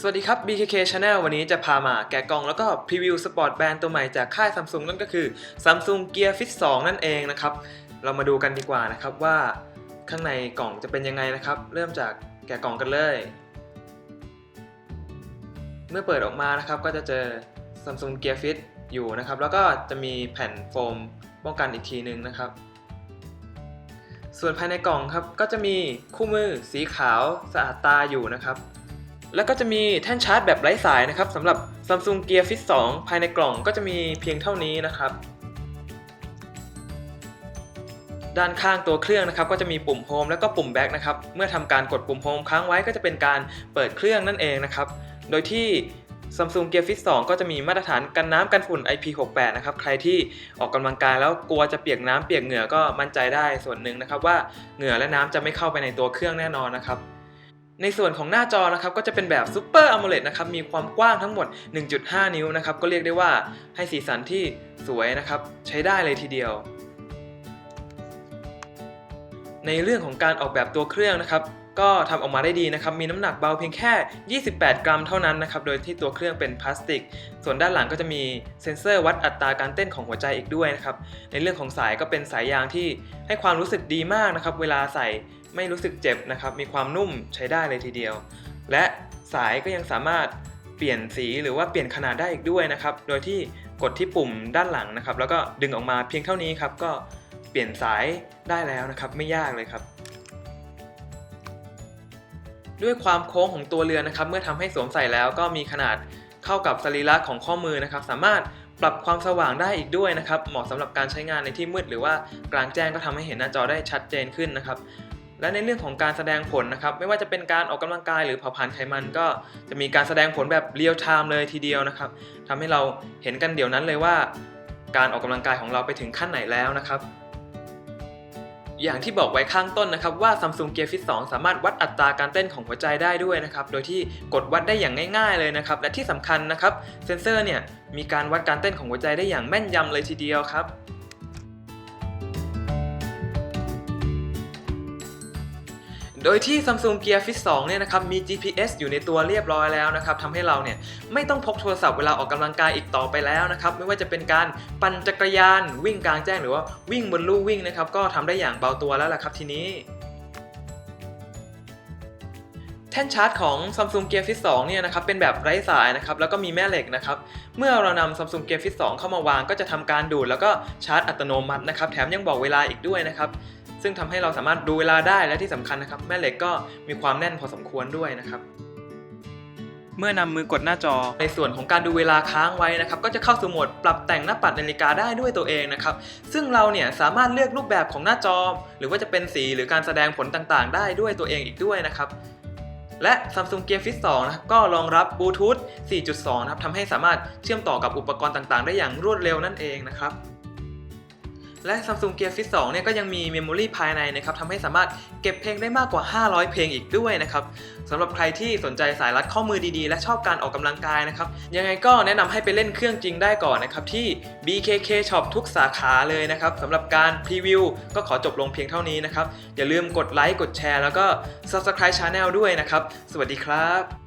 สวัสดีครับ BKK Channel วันนี้จะพามาแกะกล่องแล้วก็พรีวิวสปอร์ตแบรนด์ตัวใหม่จากค่าย Samsung นั่นก็คือ Samsung Gear Fit 2 นั่นเองนะครับ เรามาดูกันดีกว่านะครับว่าข้างในกล่องจะเป็นยังไงนะครับ เริ่มจากแกะกล่องกันเลย เมื่อเปิดออกมานะครับก็จะเจอ Samsung Gear Fit อยู่นะครับ แล้วก็จะมีแผ่นโฟมป้องกันอีกทีนึงนะครับ ส่วนภายในกล่องครับก็จะมีคู่มือสีขาวสะอาดตาอยู่นะครับ แล้วก็จะมีแท่นชาร์จแบบไร้สายนะครับสำหรับ Samsung Gear Fit 2 ภายในกล่องก็จะมีเพียงเท่านี้นะครับ ด้านข้างตัวเครื่องนะครับก็จะมีปุ่มโฮมแล้วก็ปุ่มแบ็กนะครับ เมื่อทำการกดปุ่มโฮมค้างไว้ก็จะเป็นการเปิดเครื่องนั่นเองนะครับ โดยที่ Samsung Gear Fit 2 ก็จะมีมาตรฐานกันน้ำกันฝุ่น IP68 นะครับ ใครที่ออกกำลังกายแล้วกลัวจะเปียกน้ำเปียกเหงื่อก็มั่นใจได้ส่วนหนึ่งนะครับว่าเหงื่อและน้ำจะไม่เข้าไปในตัวเครื่องแน่นอนนะครับ ในส่วนของหน้าจอนะครับก็จะเป็นแบบ Super AMOLED นะครับมีความกว้างทั้งหมด 1.5 นิ้วนะครับก็เรียกได้ว่าให้สีสันที่สวยนะครับใช้ได้เลยทีเดียว ในเรื่องของการออกแบบตัวเครื่องนะครับก็ทำออกมาได้ดีนะครับ มีน้ำหนักเบาเพียงแค่ 28 กรัมเท่านั้นนะครับ โดยที่ตัวเครื่องเป็นพลาสติก ส่วนด้านหลังก็จะมีเซ็นเซอร์วัดอัตราการเต้นของหัวใจอีกด้วยนะครับ ในเรื่องของสายก็เป็นสายยางที่ให้ความรู้สึกดีมากนะครับ เวลาใส่ ไม่รู้สึกเจ็บนะครับ มีความนุ่มใช้ได้เลยทีเดียว และสายก็ยังสามารถเปลี่ยนสีหรือว่าเปลี่ยนขนาดได้อีกด้วยนะครับ โดยที่กดที่ปุ่มด้านหลังนะครับ แล้วก็ดึงออกมาเพียงเท่านี้ครับก็เปลี่ยนสายได้แล้วนะครับ ไม่ยากเลยครับ ด้วยความโค้งของตัวเรือนะครับ เมื่อทำให้สวมใส่แล้วก็มีขนาดเข้ากับสรีระของข้อมือนะครับ สามารถปรับความสว่างได้อีกด้วยนะครับ เหมาะสำหรับการใช้งานในที่มืดหรือว่ากลางแจ้งก็ทำให้เห็นหน้าจอได้ชัดเจนขึ้นนะครับ และในเรื่องของการแสดงผลนะครับไม่ว่าจะเป็นการออกกำลังกายหรือเผาผลาญไขมันก็จะมีการแสดงผลแบบเรียลไทม์เลยทีเดียวนะครับทำให้เราเห็นกันเดี๋ยวนั้นเลยว่า การออกกำลังกายของเราไปถึงขั้นไหนแล้วนะครับอย่างที่บอกไว้ข้างต้นนะครับว่า Samsung Gear Fit 2 สามารถวัดอัตราการเต้นของหัวใจได้ด้วยนะครับ โดยที่กดวัดได้อย่างง่ายๆเลยนะครับ และที่สำคัญนะครับ เซนเซอร์เนี่ยมีการวัดการเต้นของหัวใจได้อย่างแม่นยำเลยทีเดียวครับ โดยที่ Samsung Gear Fit 2เนี่ยนะครับมี GPS อยู่ในตัวเรียบร้อยแล้วนะครับทำให้เราเนี่ยไม่ต้องพกโทรศัพท์เวลาออกกำลังกายอีกต่อไปแล้วนะครับไม่ว่าจะเป็นการปั่นจักรยานวิ่งกลางแจ้งหรือว่าวิ่งบนลู่วิ่งนะครับก็ทำได้อย่างเบาตัวแล้วล่ะครับทีนี้แท่นชาร์จของ Samsung Gear Fit 2เนี่ยนะครับเป็นแบบไร้สายนะครับแล้วก็มีแม่เหล็กนะครับเมื่อเรานำ Samsung Gear Fit 2 เข้ามาวางก็จะทำการดูดแล้วก็ชาร์จอัตโนมัตินะครับแถมยังบอกเวลาอีกด้วยนะครับ ซึ่งทำให้เราสามารถดูเวลาได้และที่สำคัญนะครับ แม่เหล็กก็มีความแน่นพอสมควรด้วยนะครับ เมื่อนำมือกดหน้าจอในส่วนของการดูเวลาค้างไว้นะครับ ก็จะเข้าสู่โหมดปรับแต่งหน้าปัดนาฬิกาได้ด้วยตัวเองนะครับ ซึ่งเราเนี่ยสามารถเลือกรูปแบบของหน้าจอ หรือว่าจะเป็นสีหรือการแสดงผลต่างๆ ได้ด้วยตัวเองอีกด้วยนะครับและ Samsung Gear Fit 2นะครับก็รองรับบลูทูธ 4.2 นะครับทำให้สามารถเชื่อมต่อกับอุปกรณ์ต่างๆ ได้อย่างรวดเร็วนั่นเองนะครับ และ Samsung Gear Fit 2เนี่ยก็ยังมีเมมโมรีภายในนะครับทำให้สามารถเก็บเพลงได้มากกว่า 500 เพลงอีกด้วยนะครับสำหรับใครที่สนใจสายรัดข้อมือดีๆ และชอบการออกกำลังกายนะครับยังไงก็แนะนำให้ไปเล่นเครื่องจริงได้ก่อนนะครับที่ BKK Shop ทุกสาขาเลยนะครับสำหรับการพรีวิวก็ขอจบลงเพียงเท่านี้นะครับอย่าลืมกดไลค์กดแชร์แล้วก็ Subscribe Channel ด้วยนะครับสวัสดีครับ